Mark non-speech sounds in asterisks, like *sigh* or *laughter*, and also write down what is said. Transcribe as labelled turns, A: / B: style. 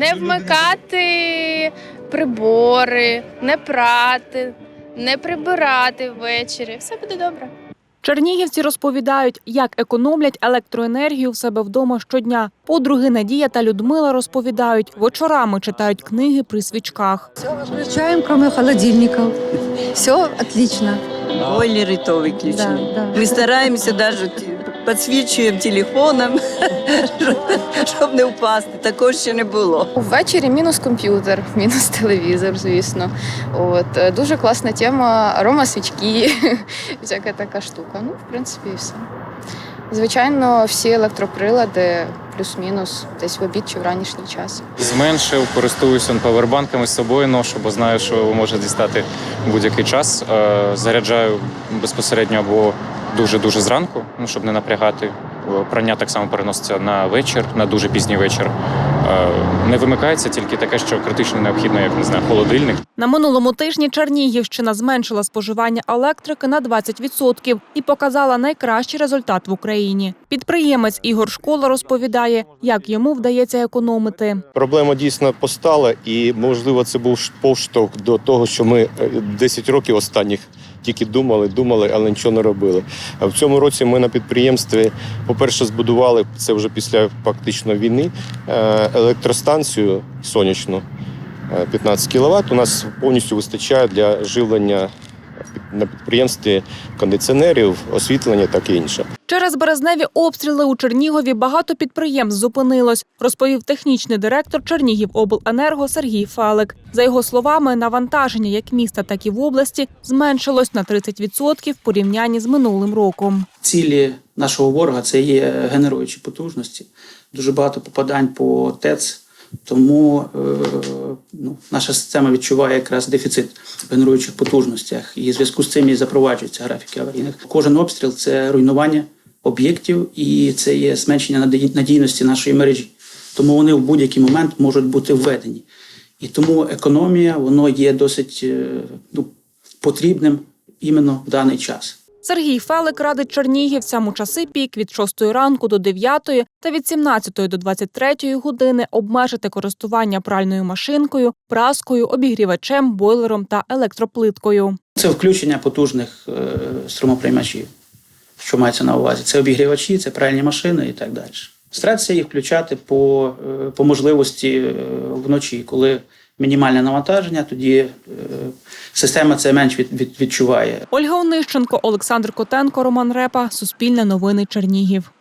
A: Не вмикати прибори, не прати, не прибирати ввечері. Все буде добре.
B: Чернігівці розповідають, як економлять електроенергію в себе вдома щодня. Подруги Надія та Людмила розповідають, вечорами читають книги при свічках.
C: Все выключаем, кроме холодильников. Все отлично.
D: Бойлеры то выключены.
C: Да, да.
D: Ми стараємося навіть підсвічуємо телефоном, *laughs* щоб не впасти. Такого ще не було.
A: Ввечері мінус комп'ютер, *laughs* мінус телевізор, звісно. От е, дуже класна тема. Арома свічки, *laughs* всяка така штука. Ну, в принципі, і все. Звичайно, всі електроприлади плюс-мінус десь в обід чи в ранішній час.
E: Зменшив, користуюся павербанками з собою ношу, бо знаю, що може дістати будь-який час. Е, Заряджаю безпосередньо або дуже-дуже зранку, ну, щоб не напрягати. Е, Прання так само переноситься на вечір, на дуже пізній вечір. Е, Не вимикається тільки таке, що критично необхідно, як не знаю, холодильник.
B: На минулому тижні Чернігівщина зменшила споживання електрики на 20% і показала найкращий результат в Україні. Підприємець Ігор Школа розповідає, як йому вдається економити.
F: Проблема дійсно постала, і можливо це був поштовх до того, що ми е, 10 років останніх тільки думали, думали, але нічого не робили. А в цьому році ми на підприємстві, по-перше, збудували це вже після фактично війни е, електростанцію сонячну е, 15 кВт. У нас повністю вистачає для живлення на підприємстві кондиціонерів, освітлення, так і інше.
B: Через березневі обстріли у Чернігові багато підприємств зупинилось, розповів технічний директор Чернігівобленерго Сергій Фалик. За його словами, навантаження як міста, так і в області зменшилось на 30% в порівнянні з минулим роком.
G: цілі нашого ворога це є генеруючі потужності. Дуже багато попадань по ТЕЦ. Тому е, ну, наша система відчуває якраз дефіцит в генеруючих потужностях, і в зв'язку з цим і запроваджуються графіки аварійних. Кожен обстріл це руйнування об'єктів і це є зменшення надійності нашої мережі. Тому вони в будь-який момент можуть бути введені. І тому економія воно є досить е, ну, потрібним іменно в даний час.
B: Сергій Фелик радить чернігівцям у часи пік від 6 ранку до 9 та від 17 до 23 години обмежити користування пральною машинкою, праскою, обігрівачем, бойлером та електроплиткою.
G: Це включення потужних е, струмоприймачів, що мається на увазі. Це обігрівачі, це пральні машини і так далі. Старатися їх включати по, е, по можливості е, вночі, коли мінімальне навантаження, тоді е, система це менш від, від, відчуває.
B: Ольга Онищенко, Олександр Котенко, Роман Репа. Суспільне новини Чернігів.